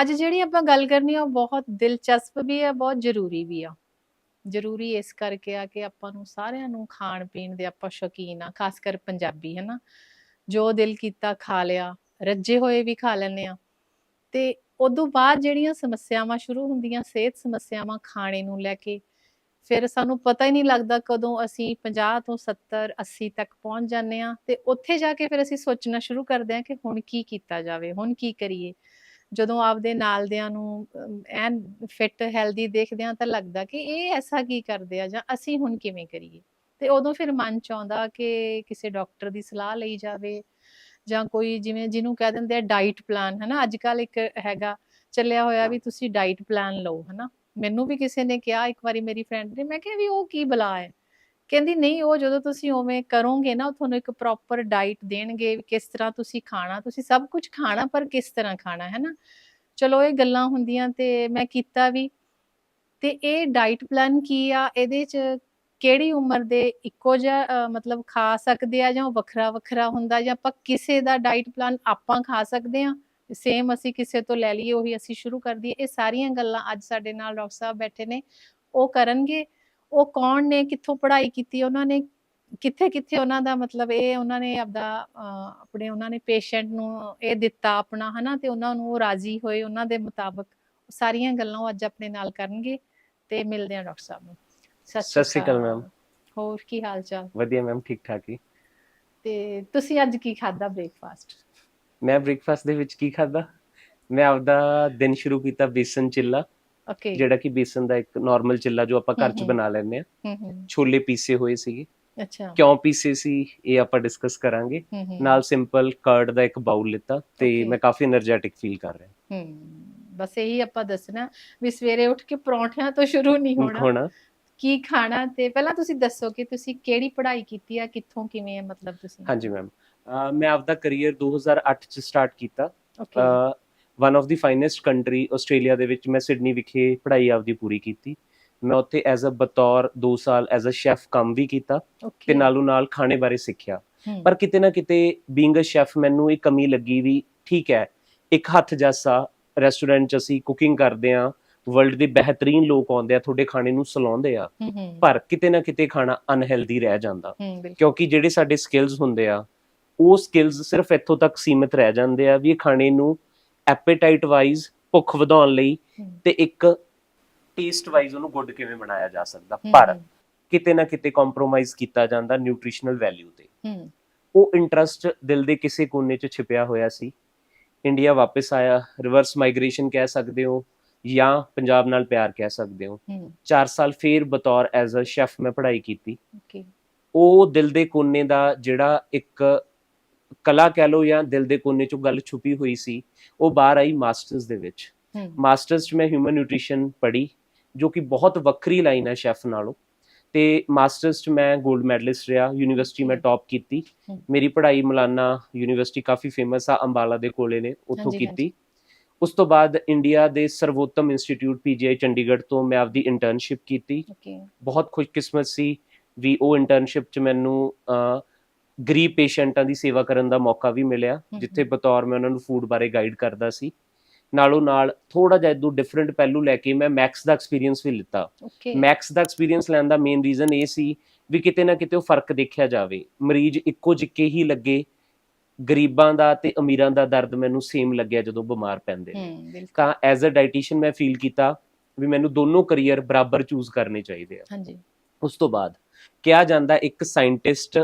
ਅੱਜ ਜਿਹੜੀ ਆਪਾਂ ਗੱਲ ਕਰਨੀ ਆ, ਉਹ ਬਹੁਤ ਦਿਲਚਸਪ ਵੀ ਆ, ਬਹੁਤ ਜ਼ਰੂਰੀ ਵੀ ਆ। ਜ਼ਰੂਰੀ ਇਸ ਕਰਕੇ ਆ ਕਿ ਆਪਾਂ ਨੂੰ ਸਾਰਿਆਂ ਨੂੰ ਖਾਣ ਪੀਣ ਦੇ ਆਪਾਂ ਸ਼ੌਕੀਨ ਆ, ਖਾਸ ਕਰ ਪੰਜਾਬੀ ਹੈ ਨਾ ਜੋ ਦਿਲ ਕੀਤਾ ਖਾ ਲਿਆ, ਰੱਜੇ ਹੋਏ ਵੀ ਖਾ ਲੈਂਦੇ ਆ। ਤੇ ਉਦੋਂ ਬਾਅਦ ਜਿਹੜੀਆਂ ਸਮੱਸਿਆਵਾਂ ਸ਼ੁਰੂ ਹੁੰਦੀਆਂ, ਸਿਹਤ ਸਮੱਸਿਆਵਾਂ ਖਾਣੇ ਨੂੰ ਲੈ ਕੇ, ਫਿਰ ਸਾਨੂੰ ਪਤਾ ਹੀ ਨਹੀਂ ਲੱਗਦਾ ਕਦੋਂ ਅਸੀਂ 50 ਤੋਂ 70 80 ਤੱਕ ਪਹੁੰਚ ਜਾਂਦੇ ਆ। ਤੇ ਉੱਥੇ ਜਾ ਕੇ ਫਿਰ ਅਸੀਂ ਸੋਚਣਾ ਸ਼ੁਰੂ ਕਰਦੇ ਆ ਕਿ ਹੁਣ ਕੀ ਕੀਤਾ ਜਾਵੇ, ਹੁਣ ਕੀ ਕਰੀਏ। ਜਦੋਂ ਆਪਦੇ ਨਾਲਦਿਆਂ ਨੂੰ ਅਮ, ਐਨ ਫਿੱਟ ਹੈਲਦੀ ਦੇਖਦੇ ਆ ਤਾਂ ਲੱਗਦਾ ਕਿ ਇਹ ਐਸਾ ਕੀ ਕਰਦੇ ਆ ਜਾਂ ਅਸੀਂ ਹੁਣ ਕਿਵੇਂ ਕਰੀਏ? ਤੇ ਉਦੋਂ ਫਿਰ ਮਨ ਚ ਆਉਂਦਾ ਕਿ ਕਿਸੇ ਡਾਕਟਰ ਦੀ ਸਲਾਹ ਲਈ ਜਾਵੇ ਜਾਂ ਕੋਈ ਜਿਵੇਂ ਜਿਹਨੂੰ ਕਹਿ ਦਿੰਦੇ ਆ ਡਾਈਟ ਪਲਾਨ ਹਨਾ? ਅੱਜ ਕੱਲ ਇੱਕ ਹੈਗਾ ਚੱਲਿਆ ਹੋਇਆ ਵੀ ਤੁਸੀਂ ਡਾਈਟ ਪਲਾਨ ਲਓ ਹਨਾ? ਮੈਨੂੰ ਵੀ ਕਿਸੇ ਨੇ ਕਿਹਾ ਇੱਕ ਵਾਰੀ ਮੇਰੀ ਫਰੈਂਡ ਨੇ ਮੈਂ ਕਿਹਾ ਵੀ ਉਹ ਕੀ ਬਲਾ ਹੈ ਕਹਿੰਦੀ, ਨਹੀਂ, ਉਹ ਜਦੋਂ ਤੁਸੀਂ ਉਵੇਂ ਕਰੋਗੇ ਨਾ, ਉਹ ਤੁਹਾਨੂੰ ਇੱਕ ਪ੍ਰੋਪਰ ਡਾਈਟ ਦੇਣਗੇ ਕਿਸ ਤਰ੍ਹਾਂ ਤੁਸੀਂ ਖਾਣਾ, ਤੁਸੀਂ ਸਭ ਕੁਝ ਖਾਣਾ, ਪਰ ਕਿਸ ਤਰ੍ਹਾਂ ਖਾਣਾ, ਹੈ ਨਾ? ਚਲੋ, ਇਹ ਗੱਲਾਂ ਹੁੰਦੀਆਂ ਤੇ ਮੈਂ ਕੀਤਾ ਵੀ। ਤੇ ਇਹ ਡਾਈਟ ਪਲਾਨ ਕੀ ਆ? ਇਹਦੇ ਚ ਕਿਹੜੀ ਉਮਰ ਦੇ ਇੱਕੋ ਜਿਹਾ ਮਤਲਬ ਖਾ ਸਕਦੇ ਆ ਜਾਂ ਉਹ ਵੱਖਰਾ ਵੱਖਰਾ ਹੁੰਦਾ ਜਾਂ ਆਪਾਂ ਕਿਸੇ ਦਾ ਡਾਈਟ ਪਲਾਨ ਆਪਾਂ ਖਾ ਸਕਦੇ ਆ? ਸੇਮ ਅਸੀਂ ਕਿਸੇ ਤੋਂ ਲੈ ਲਈਏ, ਉਹੀ ਅਸੀਂ ਸ਼ੁਰੂ ਕਰ ਦਈਏ। ਇਹ ਸਾਰੀਆਂ ਗੱਲਾਂ ਅੱਜ ਸਾਡੇ ਨਾਲ ਡਾਕਟਰ ਸਾਹਿਬ ਬੈਠੇ ਨੇ। ਉਹ ਕਰਨਗੇ। ਉਹ ਕੌਣ ਨੇ ਕਿੱਥੋਂ ਪੜ੍ਹਾਈ ਕੀਤੀ ਉਹਨਾਂ ਨੇ ਕਿੱਥੇ ਕਿੱਥੇ ਉਹਨਾਂ ਦਾ ਮਤਲਬ ਇਹ ਉਹਨਾਂ ਨੇ ਆਪਦਾ ਆਪਣੇ ਉਹਨਾਂ ਨੇ ਪੇਸ਼ੈਂਟ ਨੂੰ ਇਹ ਦਿੱਤਾ ਆਪਣਾ ਹਨਾ ਤੇ ਉਹਨਾਂ ਨੂੰ ਉਹ ਰਾਜ਼ੀ ਹੋਏ ਉਹਨਾਂ ਦੇ ਮੁਤਾਬਕ ਸਾਰੀਆਂ ਗੱਲਾਂ ਉਹ ਅੱਜ ਆਪਣੇ ਨਾਲ ਕਰਨਗੇ ਤੇ ਮਿਲਦੇ ਆ ਡਾਕਟਰ ਸਾਹਿਬ ਨੂੰ। ਸਤਿ ਸ਼੍ਰੀ ਅਕਾਲ ਮੈਮ। ਹੋਰ ਕੀ ਹਾਲ ਚਾਲ? ਵਧੀਆ ਮੈਮ ਠੀਕ ਠਾਕ ਹੀ ਤੇ ਤੁਸੀਂ ਅੱਜ ਕੀ ਖਾਦਾ ਬ੍ਰੇਕਫਾਸਟ? ਮੈਂ ਬ੍ਰੇਕਫਾਸਟ ਦੇ ਵਿੱਚ ਕੀ ਖਾਦਾ ਮੈਂ ਆਪਦਾ ਦਿਨ ਸ਼ੁਰੂ ਕੀਤਾ ਬੇਸਨ ਚਿੱਲਾ। ਓਕੇ ਜਿਹੜਾ ਕਿ ਬੇਸਨ ਦਾ ਇੱਕ ਨਾਰਮਲ ਚਿੱਲਾ ਜੋ ਆਪਾਂ ਘਰ 'ਚ ਬਣਾ ਲੈਂਦੇ ਆ ਛੋਲੇ ਪੀਸੇ ਹੋਏ ਸੀਗੇ। ਅੱਛਾ। ਕਿਉਂ ਪੀਸੇ ਸੀ ਇਹ ਆਪਾਂ ਡਿਸਕਸ ਕਰਾਂਗੇ। ਨਾਲ ਸਿੰਪਲ ਕਰਡ ਦਾ ਇੱਕ ਬਾਉਲ ਲਿੱਤਾ ਤੇ ਮੈਂ ਕਾਫੀ એનર્ਜੈਟਿਕ ਫੀਲ ਕਰ ਰਿਹਾ। ਹੂੰ ਬਸ ਇਹੀ ਆਪਾਂ ਦੱਸਣਾ ਵੀ ਸਵੇਰੇ ਉੱਠ ਕੇ ਪਰੌਂਠਿਆਂ ਤੋਂ ਸ਼ੁਰੂ ਨਹੀਂ ਹੋਣਾ। ਕੀ ਖਾਣਾ ਤੇ ਪਹਿਲਾਂ ਤੁਸੀਂ ਦੱਸੋ ਕਿ ਤੁਸੀਂ ਕਿਹੜੀ ਪੜ੍ਹਾਈ ਕੀਤੀ ਆ ਕਿੱਥੋਂ ਕਿਵੇਂ ਹੈ ਮਤਲਬ ਤੁਸੀਂ? ਹਾਂਜੀ ਮੈਮ ਮੈਂ ਆਪਦਾ ਕੈਰੀਅਰ 2008 ਚ ਸਟਾਰਟ ਕੀਤਾ। ਵਨ ਆਫ ਦੀ ਫਾਈਨੈਸਟ ਕੰਟਰੀ ਆਸਟ੍ਰੇਲੀਆ ਦੇ ਵਿੱਚ ਮੈਂ ਸਿਡਨੀ ਵਿਖੇ ਪੜ੍ਹਾਈ ਆਪਦੀ ਪੂਰੀ ਕੀਤੀ। ਮੈਂ ਉੱਥੇ ਐਜ਼ ਅ ਬਤੌਰ 2 ਸਾਲ ਐਜ਼ ਅ ਸ਼ੈਫ ਕੰਮ ਵੀ ਕੀਤਾ ਤੇ ਨਾਲੋਂ ਨਾਲ ਖਾਣੇ ਬਾਰੇ ਸਿੱਖਿਆ। ਪਰ ਕਿਤੇ ਨਾ ਕਿਤੇ ਬੀਇੰਗ ਅ ਸ਼ੈਫ ਮੈਨੂੰ ਇਹ ਕਮੀ ਲੱਗੀ ਵੀ ਠੀਕ ਹੈ ਇੱਕ ਹੱਥ ਜੈਸਾ ਰੈਸਟੋਰੈਂਟ 'ਚ ਅਸੀਂ ਕੁਕਿੰਗ ਕਰਦੇ ਆ ਵਰਲਡ ਦੇ ਬਿਹਤਰੀਨ ਲੋਕ ਆਉਂਦੇ ਆ ਤੁਹਾਡੇ ਖਾਣੇ ਨੂੰ ਸਲਾਉਂਦੇ ਆ ਪਰ ਕਿਤੇ ਨਾ ਕਿਤੇ ਖਾਣਾ ਅਨਹੈਲਦੀ ਰਹਿ ਜਾਂਦਾ। ਕਿਉਂਕਿ ਜਿਹੜੇ ਸਾਡੇ ਸਕਿੱਲਸ ਹੁੰਦੇ ਆ ਉਹ ਸਕਿੱਲਸ ਸਿਰਫ ਇੱਥੋਂ ਤੱਕ ਸੀਮਿਤ ਰਹਿ ਜਾਂਦੇ ਆ ਵੀ ਇਹ ਖਾਣੇ ਨੂੰ ਐਪੇਟਾਈਟ ਵਾਈਜ਼ ਭੁੱਖ ਵਧਾਉਣ ਲਈ ਤੇ ਇੱਕ ਟੇਸਟ ਵਾਈਜ਼ ਉਹਨੂੰ ਗੁੱਡ ਕਿਵੇਂ ਬਣਾਇਆ ਜਾ ਸਕਦਾ। ਪਰ ਕਿਤੇ ਨਾ ਕਿਤੇ ਕੰਪਰੋਮਾਈਜ਼ ਕੀਤਾ ਜਾਂਦਾ ਨਿਊਟ੍ਰੀਸ਼ਨਲ ਵੈਲਿਊ ਤੇ। ਉਹ ਇੰਟਰਸਟ ਦਿਲ ਦੇ ਕਿਸੇ ਕੋਨੇ 'ਚ ਛਿਪਿਆ ਹੋਇਆ ਸੀ। ਇੰਡੀਆ ਵਾਪਸ ਆਇਆ ਰਿਵਰਸ ਮਾਈਗ੍ਰੇਸ਼ਨ ਕਹਿ ਸਕਦੇ ਹੋ ਜਾਂ ਪੰਜਾਬ ਨਾਲ ਪਿਆਰ ਕਹਿ ਸਕਦੇ ਹੋ। ਹੂੰ। 4 ਸਾਲ ਫੇਰ ਬਤੌਰ ਐਜ਼ ਅ ਸ਼ੈਫ ਮੈਂ ਪੜ੍ਹਾਈ ਕੀਤੀ। ਉਹ ਦਿਲ ਦੇ ਕੋਨੇ ਦਾ ਜਿਹੜਾ ਇੱਕ ਕਲਾ ਕਹਿ ਲਓ ਜਾਂ ਦਿਲ ਦੇ ਕੋਨੇ 'ਚੋਂ ਗੱਲ ਛੁਪੀ ਹੋਈ ਸੀ ਉਹ ਬਾਹਰ ਆਈ ਮਾਸਟਰਸ ਦੇ ਵਿੱਚ। ਮਾਸਟਰਸ 'ਚ ਮੈਂ ਹਿਊਮਨ ਨਿਊਟ੍ਰੀਸ਼ਨ ਪੜ੍ਹੀ ਜੋ ਕਿ ਬਹੁਤ ਵੱਖਰੀ ਲਾਈਨ ਹੈ ਸ਼ੈਫ ਨਾਲੋਂ। ਤੇ ਮਾਸਟਰਸ 'ਚ ਮੈਂ 골ਡ ਮੈਡਲਿਸਟ ਰਿਹਾ ਯੂਨੀਵਰਸਿਟੀ ਮੈਂ ਟੌਪ ਕੀਤੀ। ਮੇਰੀ ਪੜ੍ਹਾਈ ਮਲਾਨਾ ਯੂਨੀਵਰਸਿਟੀ ਕਾਫੀ ਫੇਮਸ ਆ ਅੰਬਾਲਾ ਦੇ ਕੋਲੇ ਨੇ ਉੱਥੋਂ ਕੀਤੀ। ਉਸ ਤੋਂ ਬਾਅਦ ਇੰਡੀਆ ਦੇ ਸਰਵੋਤਮ ਇੰਸਟੀਚਿਊਟ ਪੀਜੀਆਈ ਚੰਡੀਗੜ੍ਹ ਤੋਂ ਮੈਂ ਆਪਦੀ ਇੰਟਰਨਸ਼ਿਪ ਕੀਤੀ। ਬਹੁਤ ਖੁਸ਼ਕਿਸਮਤ ਸੀ ਵੀ ਉਹ ਇੰਟਰਨਸ਼ਿਪ 'ਚ ਮੈਨੂੰ ਗਰੀਬ ਪੇਸ਼ੈਂਟਾਂ ਦੀ ਸੇਵਾ ਕਰਨ ਦਾ ਮੌਕਾ ਵੀ ਮਿਲਿਆ। ਜਿੱਥੇ ਬਤੌਰ ਮੈਂ ਉਹਨਾਂ ਨੂੰ ਫੂਡ ਬਾਰੇ ਗਾਈਡ ਕਰਦਾ ਸੀ। ਨਾਲੋਂ ਨਾਲ ਥੋੜਾ ਜਿਹਾ ਇਦੋਂ ਡਿਫਰੈਂਟ ਪਹਿਲੂ ਲੈ ਕੇ ਮੈਂ ਮੈਕਸ ਦਾ ਐਕਸਪੀਰੀਅੰਸ ਵੀ ਲਿੱਤਾ। ਮੈਕਸ ਦਾ ਐਕਸਪੀਰੀਅੰਸ ਲੈਣ ਦਾ ਮੇਨ ਰੀਜ਼ਨ ਇਹ ਸੀ ਵੀ ਕਿਤੇ ਨਾ ਕਿਤੇ ਉਹ ਫ਼ਰਕ ਦੇਖਿਆ ਜਾਵੇ। ਮਰੀਜ਼ ਇੱਕੋ ਜਿੱਕੇ ਹੀ ਲੱਗੇ ਗਰੀਬਾਂ ਦਾ ਤੇ ਅਮੀਰਾਂ ਦਾ ਦਰਦ ਮੈਨੂੰ ਸੇਮ ਲੱਗਿਆ ਜਦੋਂ ਬਿਮਾਰ ਪੈਂਦੇ ਨੇ। ਤਾਂ ਐਜ਼ ਅ ਡਾਈਟੀਸ਼ੀਅਨ ਮੈਂ ਫੀਲ ਕੀਤਾ ਵੀ ਮੈਨੂੰ ਦੋਨੋਂ ਕੈਰੀਅਰ ਬਰਾਬਰ ਚੂਜ਼ ਕਰਨੇ ਚਾਹੀਦੇ ਆ। ਹਾਂਜੀ। ਉਸ ਤੋਂ ਬਾਅਦ ਕਿਹਾ ਜਾਂਦਾ ਇੱਕ ਸਾਇੰਟਿਸਟ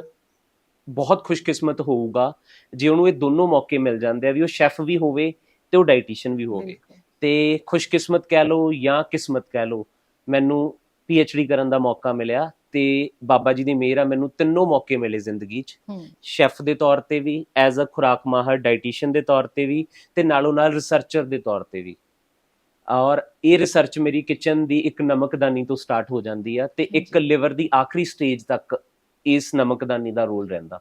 ਬਹੁਤ ਖੁਸ਼ਕਿਸਮਤ ਹੋਊਗਾ ਜੇ ਉਹਨੂੰ ਇਹ ਦੋਨੋਂ ਮੌਕੇ ਮਿਲ ਜਾਂਦੇ ਆ ਵੀ ਉਹ ਸ਼ੈਫ ਵੀ ਹੋਵੇ ਤੇ ਉਹ ਡਾਈਟੀਸ਼ੀਅਨ ਵੀ ਹੋਵੇ। ਤੇ ਖੁਸ਼ਕਿਸਮਤ ਕਹਿ ਲਓ ਜਾਂ ਕਿਸਮਤ ਕਹਿ ਲਓ ਮੈਨੂੰ ਡੀ ਕਰਨ ਦਾ ਮੌਕਾ ਮਿਲਿਆ ਤੇ ਬਾਬਾ ਜੀ ਦੀ ਮਿਹਰ ਆ ਮੈਨੂੰ ਤਿੰਨੋਂ ਮੌਕੇ ਮਿਲੇ ਜ਼ਿੰਦਗੀ 'ਚ। ਸ਼ੈਫ ਦੇ ਤੌਰ ਤੇ ਵੀ ਐਜ਼ ਅ ਖੁਰਾਕ ਮਾਹਰ ਡਾਈਟੀਸ਼ੀਅਨ ਦੇ ਤੌਰ ਤੇ ਵੀ ਤੇ ਨਾਲੋਂ ਨਾਲ ਰਿਸਰਚਰ ਦੇ ਤੌਰ ਤੇ ਵੀ। ਔਰ ਇਹ ਰਿਸਰਚ ਮੇਰੀ ਕਿਚਨ ਦੀ ਇੱਕ ਨਮਕਦਾਨੀ ਤੋਂ ਸਟਾਰਟ ਹੋ ਜਾਂਦੀ ਆ ਤੇ ਇੱਕ। ਲਿਵਰ ਦੀ ਆਖਰੀ ਸਟੇਜ ਤੱਕ ਇਸ ਨਮਕਦਾਨੀ ਦਾ ਰੋਲ ਰਹਿੰਦਾ।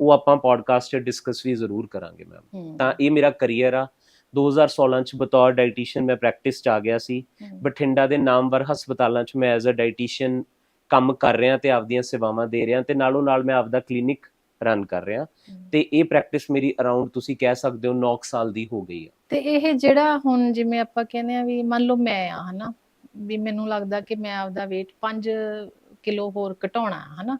ਉਹ ਆਪਾਂ ਪੋਡਕਾਸਟ 'ਚ ਡਿਸਕਸ ਵੀ ਜ਼ਰੂਰ ਕਰਾਂਗੇ ਮੈਮ ਤਾਂ ਇਹ ਮੇਰਾ ਕੈਰੀਅਰ ਆ। 2016 ਚ ਬਤੌਰ ਡਾਈਟੀਸ਼ੀਅਨ ਮੈਂ ਪ੍ਰੈਕਟਿਸ ਚ ਆ ਗਿਆ ਸੀ। ਬਠਿੰਡਾ ਦੇ ਨਾਮਵਰ ਹਸਪਤਾਲਾਂ ਚ ਮੈਂ ਐਜ਼ ਅ ਡਾਈਟੀਸ਼ੀਅਨ ਕੰਮ ਕਰ ਰਿਹਾ ਤੇ ਆਪਦੀਆਂ ਸੇਵਾਵਾਂ ਦੇ ਰਿਹਾ ਤੇ ਨਾਲੋਂ ਨਾਲ ਮੈਂ ਆਪਦਾ ਕਲੀਨਿਕ ਰਨ ਕਰ ਰਿਹਾ। ਤੇ ਇਹ ਪ੍ਰੈਕਟਿਸ ਮੇਰੀ ਅਰਾਊਂਡ ਤੁਸੀਂ ਕਹਿ ਸਕਦੇ ਹੋ 9 ਸਾਲ ਦੀ ਹੋ ਗਈ ਆ। ਤੇ ਇਹ ਜਿਹੜਾ ਹੁਣ ਜਿਵੇਂ ਆਪਾਂ ਕਹਿੰਦੇ ਆ ਵੀ ਮੰਨ ਲਓ ਮੈਂ ਆ ਹਨਾ? ਵੀ ਮੈਨੂੰ ਲੱਗਦਾ ਕਿ ਮੈਂ ਆਪਦਾ weight 5 ਕਿਲੋ ਹੋਰ ਘਟਾਉਣਾ ਹਨਾ?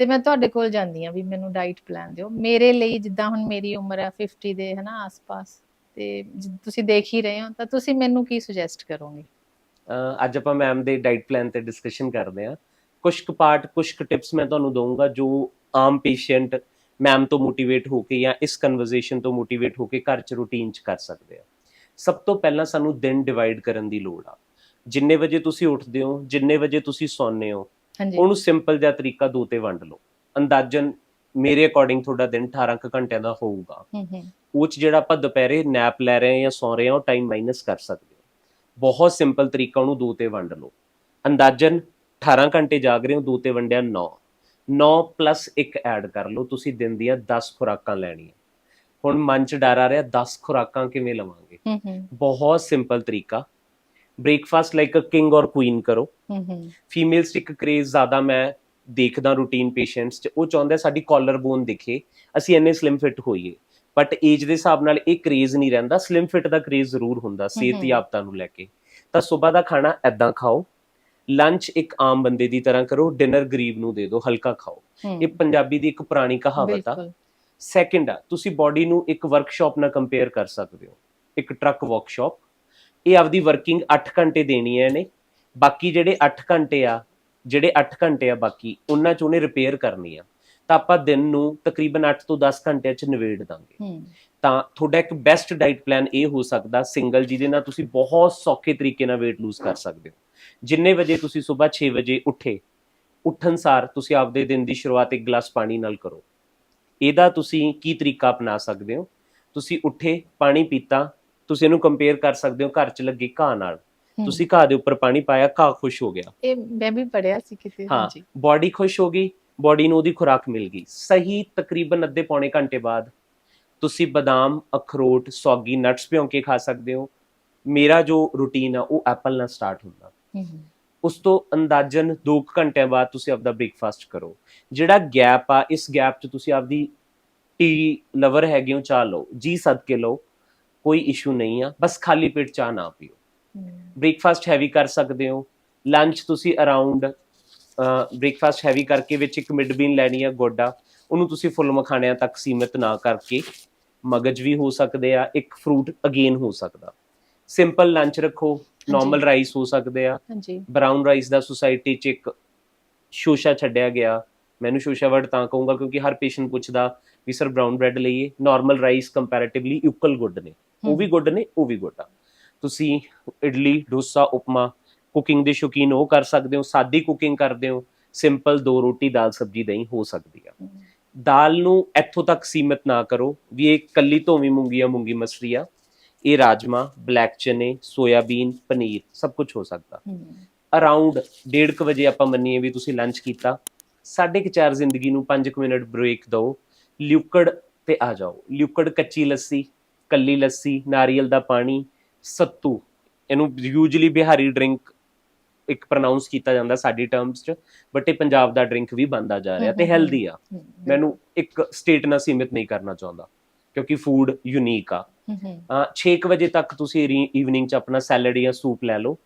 ਤੇ ਮੈਂ ਤੁਹਾਡੇ ਕੋਲ ਜਾਂਦੀ ਆ ਵੀ ਮੈਨੂੰ ਡਾਈਟ ਪਲਾਨ ਦਿਓ। ਮੇਰੇ ਲਈ ਜਿੱਦਾਂ ਹੁਣ ਮੇਰੀ ਉਮਰ ਆ 50 ਦੇ ਹਨਾ ਆਸ-ਪਾਸ ਤੇ ਤੁਸੀਂ ਦੇਖ ਹੀ ਰਹੇ ਹੋ, ਤਾਂ ਤੁਸੀਂ ਮੈਨੂੰ ਕੀ ਸੁਜੈਸਟ ਕਰੋਗੇ? ਅੱਜ ਆਪਾਂ ਮੈਮ ਦੇ ਡਾਈਟ ਪਲਾਨ ਤੇ ਡਿਸਕਸ਼ਨ ਕਰਦੇ ਆ ਕੁਝ ਕੁ ਪਾਰਟ ਕੁਝ ਕੁ ਟਿਪਸ ਮੈਂ ਤੁਹਾਨੂੰ ਦਊਂਗਾ ਜੋ ਆਮ ਪੇਸ਼ੈਂਟ ਮੈਮ ਤੋਂ ਮੋਟੀਵੇਟ ਹੋ ਕੇ ਜਾਂ ਇਸ ਕਨਵਰਸੇਸ਼ਨ ਤੋਂ ਮੋਟੀਵੇਟ ਹੋ ਕੇ ਘਰ ਚ ਰੂਟੀਨ ਚ ਕਰ ਸਕਦੇ ਆ। ਸਭ ਤੋਂ ਪਹਿਲਾਂ ਸਾਨੂੰ ਦਿਨ ਡਿਵਾਈਡ ਕਰਨ ਦੀ ਲੋੜ ਆ। ਜਿੰਨੇ ਵਜੇ ਤੁਸੀਂ ਉੱਠਦੇ ਹੋ, ਜਿੰਨੇ ਵਜੇ ਤੁਸੀਂ ਸੌਂਦੇ ਹੋ ਉਹਨੂੰ ਸਿੰਪਲ ਜਿਹਾ ਤਰੀਕਾ ਦੋ ਤੇ ਵੰਡ ਲਓ। ਅੰਦਾਜ਼ਨ ਮੇਰੇ ਅਕੋਰਡਿੰਗ ਤੁਹਾਡਾ ਦਿਨ 18 ਕੁ ਘੰਟਿਆਂ ਦਾ ਹੋਊਗਾ। ਹੂੰ ਹੂੰ। ਉਹ 'ਚ ਜਿਹੜਾ ਆਪਾਂ ਦੁਪਹਿਰੇ ਨੈਪ ਲੈ ਰਹੇ ਹਾਂ ਜਾਂ ਸੌਂ ਰਹੇ ਹਾਂ ਉਹ ਟਾਈਮ ਮਾਈਨਸ ਕਰ ਸਕਦੇ ਹੋ। ਬਹੁਤ ਸਿੰਪਲ ਤਰੀਕਾ ਉਹਨੂੰ ਦੋ ਤੇ ਵੰਡ ਲਓ। ਅੰਦਾਜ਼ਨ 18 ਘੰਟੇ ਜਾਗ ਰਹੇ ਹੋ ਦੋ ਤੇ ਵੰਡਿਆ 9 9 ਪਲੱਸ 1 ਐਡ ਕਰ ਲਓ ਤੁਸੀਂ ਦਿਨ ਦੀਆਂ 10 ਖੁਰਾਕਾਂ ਲੈਣੀਆਂ। ਹੁਣ ਮਨ 'ਚ ਡਰ ਆ ਰਿਹਾ 10 ਖੁਰਾਕਾਂ ਕਿਵੇਂ ਲਵਾਂਗੇ? ਹੂੰ ਹੂੰ। ਬਹੁਤ ਸਿੰਪਲ ਤਰੀਕਾ। ਬ੍ਰੇਕਫਾਸਟ ਲਾਈਕ ਅ ਕਿੰਗ ਔਰ ਕੁਈਨ ਕਰੋ। ਫੀਮੇਲਸ 'ਚ ਇੱਕ ਕ੍ਰੇਜ਼ ਜ਼ਿਆਦਾ ਮੈਂ ਦੇਖਦਾ ਰੂਟੀਨ ਪੇਸ਼ੈਂਟਸ 'ਚ। ਉਹ ਚਾਹੁੰਦੇ ਸਾਡੀ ਕਾਲਰ ਬੋਨ ਦਿਖੇ। ਅਸੀਂ ਇੰਨੇ ਸਲਿਮ ਫਿਟ ਹੋਈਏ। ਬਟ ਏਜ ਦੇ ਹਿਸਾਬ ਨਾਲ ਇਹ ਕ੍ਰੇਜ਼ ਨਹੀਂ ਰਹਿੰਦਾ। ਸਲਿਮ ਫਿਟ ਦਾ ਕ੍ਰੇਜ਼ ਜ਼ਰੂਰ ਹੁੰਦਾ ਸਿਹਤ। ਯਾਬਤਾ ਨੂੰ ਲੈ ਕੇ। ਤਾਂ ਸਵੇਰ ਦਾ ਖਾਣਾ ਐਦਾਂ ਖਾਓ। ਲੰਚ ਇੱਕ ਆਮ ਬੰਦੇ ਦੀ ਤਰ੍ਹਾਂ ਕਰੋ। ਡਿਨਰ ਗਰੀਬ ਨੂੰ ਦੇ ਦਿਓ ਹਲਕਾ ਖਾਓ। ਇਹ ਪੰਜਾਬੀ ਦੀ ਇੱਕ ਪੁਰਾਣੀ ਕਹਾਵਤ ਆ। ਸੈਕਿੰਡ ਆ ਤੁਸੀਂ ਬਾਡੀ ਨੂੰ ਇੱਕ ਵਰਕਸ਼ਾਪ ਨਾਲ ਕੰਪੇਅਰ ਕਰ ਸਕਦੇ ਹੋ। ਇੱਕ ਟਰੱਕ ਵਰਕਸ਼ਾਪ ਇਹ ਆਪਦੀ ਵਰਕਿੰਗ 8 ਘੰਟੇ ਦੇਣੀ ਹੈ ਇਹਨੇ। ਬਾਕੀ ਜਿਹੜੇ 8 ਘੰਟੇ ਆ ਜਿਹੜੇ 8 ਘੰਟੇ ਆ ਬਾਕੀ ਉਹਨਾਂ ਚ ਉਹਨੇ ਰਿਪੇਅਰ ਕਰਨੀ ਆ। ਤਾਂ ਆਪਾਂ ਦਿਨ ਨੂੰ ਤਕਰੀਬਨ 8 ਤੋਂ 10 ਘੰਟਿਆਂ ਚ ਨਿਬੇੜ ਦਾਂਗੇ। ਤਾਂ ਤੁਹਾਡਾ ਇੱਕ ਬੈਸਟ ਡਾਈਟ ਪਲਾਨ ਇਹ ਹੋ ਸਕਦਾ ਸਿੰਗਲ ਜਿਹਦੇ ਨਾਲ ਤੁਸੀਂ ਬਹੁਤ ਸੌਖੇ ਤਰੀਕੇ ਨਾਲ weight lose ਕਰ ਸਕਦੇ ਹੋ। ਜਿੰਨੇ ਵਜੇ ਤੁਸੀਂ ਸਵੇਰ 6 ਵਜੇ ਉੱਠੇ ਉੱਠਣ ਸਾਰ ਤੁਸੀਂ ਆਪਦੇ ਦਿਨ ਦੀ ਸ਼ੁਰੂਆਤ ਇੱਕ ਗਲਾਸ ਪਾਣੀ ਨਾਲ ਕਰੋ। ਇਹਦਾ ਤੁਸੀਂ ਕੀ ਤਰੀਕਾ ਅਪਣਾ ਸਕਦੇ ਹੋ? ਤੁਸੀਂ ਉੱਠੇ ਪਾਣੀ ਪੀਤਾ ਤੁਸੀਂ ਇਹਨੂੰ ਕੰਪੇਅਰ ਕਰ ਸਕਦੇ ਹੋ ਘਰ 'ਚ ਲੱਗੇ ਘਾਹ ਨਾਲ। ਤੁਸੀਂ ਘਾਹ ਦੇ ਉੱਪਰ ਪਾਣੀ ਪਾਇਆ ਘਾਹ ਖੁਸ਼ ਹੋ ਗਿਆ। ਇਹ ਮੈਂ ਵੀ ਪੜਿਆ ਸੀ ਕਿਤੇ ਹਾਂ ਹਾਂਜੀ ਬਾਡੀ ਖੁਸ਼ ਹੋ ਗਈ ਬਾਡੀ ਨੂੰ ਉਹਦੀ ਖੁਰਾਕ ਮਿਲ ਗਈ। ਸਹੀ ਤਕਰੀਬਨ ਅੱਧੇ ਪੌਣੇ ਘੰਟੇ ਬਾਅਦ ਤੁਸੀਂ ਬਦਾਮ ਅਖਰੋਟ ਸੌਗੀ ਨਟਸ ਭਿਉਂ ਕੇ ਖਾ ਸਕਦੇ ਹੋ। ਮੇਰਾ ਜੋ ਰੂਟੀਨ ਆ ਉਹ ਐਪਲ ਨਾਲ ਸਟਾਰਟ ਹੁੰਦਾ। ਉਸ ਤੋਂ ਅੰਦਾਜ਼ਨ 2 ਘੰਟਿਆਂ ਬਾਅਦ ਤੁਸੀਂ ਆਪਦਾ ਬ੍ਰੇਕਫਾਸਟ ਕਰੋ। ਜਿਹੜਾ ਗੈਪ ਆ ਇਸ ਗੈਪ 'ਚ ਤੁਸੀਂ ਆਪਦੀ ਟੀ ਲਵਰ ਹੈਗੇ ਹੋ ਚਾਹ ਲਓ ਜੀ ਸਦਕੇ ਲਓ। ਕੋਈ ਇਸ਼ੂ ਨਹੀਂ ਆ ਬਸ ਖਾਲੀ ਪੇਟ ਚਾਹ ਨਾ ਪੀਓ। ਬ੍ਰੇਕਫਾਸਟ ਹੈਵੀ ਕਰ ਸਕਦੇ ਹੋ। ਲੰਚ ਤੁਸੀਂ ਅਰਾਊਂਡ ਬ੍ਰੇਕਫਾਸਟ ਹੈਵੀ ਕਰਕੇ ਵਿੱਚ ਇੱਕ ਮਿਡ ਬੀਨ ਲੈਣੀ ਆ ਗੋਡਾ। ਉਹਨੂੰ ਤੁਸੀਂ ਫੁੱਲ ਮਖਾਣਿਆਂ ਤੱਕ ਸੀਮਿਤ ਨਾ ਕਰਕੇ ਮਗਜ ਵੀ ਹੋ ਸਕਦੇ ਆ ਇੱਕ ਫਰੂਟ ਅਗੇਨ ਹੋ ਸਕਦਾ। ਸਿੰਪਲ ਲੰਚ ਰੱਖੋ ਨਾਰਮਲ ਰਾਈਸ ਹੋ ਸਕਦੇ ਆ। ਹਾਂਜੀ। ਬ੍ਰਾਊਨ ਰਾਈਸ ਦਾ ਸੁਸਾਇਟੀ 'ਚ ਇੱਕ ਸ਼ੋਸ਼ਾ ਛੱਡਿਆ ਗਿਆ। ਮੈਨੂੰ ਸ਼ੋਸ਼ਾ ਵਰਡ ਤਾਂ ਕਹੂੰਗਾ ਕਿਉਂਕਿ ਹਰ ਪੇਸ਼ੈਂਟ ਪੁੱਛਦਾ ਵੀ ਸਰ ਬ੍ਰਾਊਨ ਬ੍ਰੈਡ ਲਈਏ? Normal rice comparatively equal good ਨੇ। ਉਹ ਵੀ ਗੁੱਡ ਨੇ ਉਹ ਵੀ ਗੁੱਡ ਆ। ਤੁਸੀਂ ਇਡਲੀ ਡੋਸਾ ਉਪਮਾ ਕੁਕਿੰਗ ਦੇ ਸ਼ੌਕੀਨ ਉਹ ਕਰ ਸਕਦੇ ਹੋ ਸਾਦੀ ਕੁਕਿੰਗ ਕਰਦੇ ਹੋ ਸਿੰਪਲ ਦੋ ਰੋਟੀ ਦਾਲ ਸਬਜੀ ਦਹੀਂ ਹੋ ਸਕਦੀ ਆ। ਦਾਲ ਨੂੰ ਇੱਥੋਂ ਤੱਕ ਸੀਮਿਤ ਨਾ ਕਰੋ ਵੀ ਇਹ ਕੱਲੀ ਧੋਵੀਂ ਮੂੰਗੀ ਆ ਮੂੰਗੀ ਮਸਰੀ ਆ। ਇਹ ਰਾਜਮਾ ਬਲੈਕ ਚਨੇ ਸੋਇਆਬੀਨ ਪਨੀਰ ਸਭ ਕੁਝ ਹੋ ਸਕਦਾ। ਹੂੰ ਅਰਾਊਂਡ 1:30 ਵਜੇ ਆਪਾਂ ਮੰਨੀਏ ਵੀ ਤੁਸੀਂ ਲੰਚ ਕੀਤਾ ਸਾਢੇ ਕੁ ਚਾਰ ਜ਼ਿੰਦਗੀ ਨੂੰ 5 ਮਿੰਟ ਬ੍ਰੇਕ ਦਿਓ ਲਿਕੁਇਡ ਤੇ ਆ ਜਾਓ। ਲਿਕੁਇਡ ਕੱਚੀ ਲੱਸੀ ਕੱਲੀ ਲੱਸੀ, ਨਾਰੀਅਲ ਦਾ ਪਾਣੀ, ਸੱਤੂ। ਇਹਨੂੰ ਯੂਜੂਲੀ ਬਿਹਾਰੀ ਡਰਿੰਕ ਇੱਕ ਪ੍ਰੋਨਾਂਸ ਕੀਤਾ ਜਾਂਦਾ ਸਾਡੀ ਟਰਮਸ 'ਚ ਬਟ ਇਹ ਪੰਜਾਬ ਦਾ ਡਰਿੰਕ ਵੀ ਬਣਦਾ ਜਾ ਰਿਹਾ ਤੇ ਹੈਲਦੀ ਆ। ਮੈਨੂੰ ਇੱਕ ਸਟੇਟ ਨਾਲ ਸੀਮਿਤ ਨਹੀਂ ਕਰਨਾ ਚਾਹੁੰਦਾ, ਕਿਉਂਕਿ ਫੂਡ ਯੂਨੀਕ ਆ। 6 ਵਜੇ ਤੱਕ ਤੁਸੀਂ ਈਵਨਿੰਗ ਚ ਆਪਣਾ ਸੈਲਡ ਜਾਂ ਸੂਪ ਲੈ ਲਓ।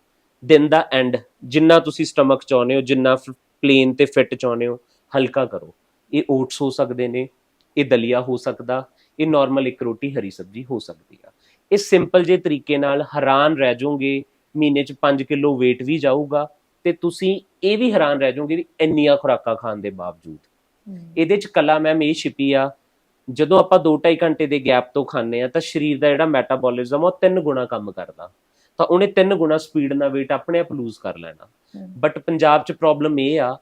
ਦਿਨ ਦਾ ਐਂਡ ਜਿੰਨਾ ਤੁਸੀਂ ਸਟਮਕ ਚਾਹੁੰਦੇ ਹੋ, ਜਿੰਨਾ ਪਲੇਨ ਤੇ ਫਿਟ ਚਾਹੁੰਦੇ ਹੋ, ਹਲਕਾ ਕਰੋ। ਇਹ ਓਟਸ ਹੋ ਸਕਦੇ ਨੇ ਇਹ ਦਲੀਆ ਹੋ ਸਕਦਾ ਇਹ ਨਾਰਮਲ ਇੱਕ ਰੋਟੀ ਹਰੀ ਸਬਜ਼ੀ ਹੋ ਸਕਦੀ ਆ। ਇਹ ਸਿੰਪਲ ਜੇ ਤਰੀਕੇ ਨਾਲ ਹੈਰਾਨ ਰਹਿ ਜਾਓਗੇ ਮਹੀਨੇ ਚ 5 ਕਿਲੋ weight ਵੀ ਜਾਊਗਾ ਤੇ ਤੁਸੀਂ ਇਹ ਵੀ ਹੈਰਾਨ ਰਹਿ ਜਾਓਗੇ ਵੀ ਇੰਨੀਆਂ ਖੁਰਾਕਾਂ ਖਾਣ ਦੇ ਬਾਵਜੂਦ। ਇਹਦੇ ਚ ਕਲਾ ਮੈਮ ਇਹ ਛਿਪੀ ਆ ਜਦੋਂ ਆਪਾਂ 2.5 ਘੰਟੇ ਦੇ ਗੈਪ ਤੋਂ ਖਾਂਦੇ ਆ ਤਾਂ ਸਰੀਰ ਦਾ ਜਿਹੜਾ ਮੈਟਾਬੋਲਿਜ਼ਮ ਉਹ ਤਿੰਨ ਗੁਣਾ ਕੰਮ ਕਰਦਾ। ਤਾਂ ਉਹਨੇ ਤਿੰਨ ਗੁਣਾ ਸਪੀਡ ਨਾਲ weight ਆਪਣੇ ਆਪ ਲੂਜ਼ ਕਰ ਲੈਣਾ। ਬਟ ਪੰਜਾਬ ਚ ਪ੍ਰੋਬਲਮ ਇਹ ਆ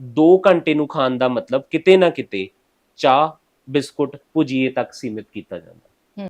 2 ਘੰਟੇ ਨੂੰ ਖਾਣ ਦਾ ਮਤਲਬ ਕਿਤੇ ਨਾ ਕਿਤੇ ਚਾਹ ਬਿਸਕੁਟ ਭੁਜੀਏ ਤੱਕ ਸੀਮਿਤ ਕੀਤਾ ਜਾਂਦਾ।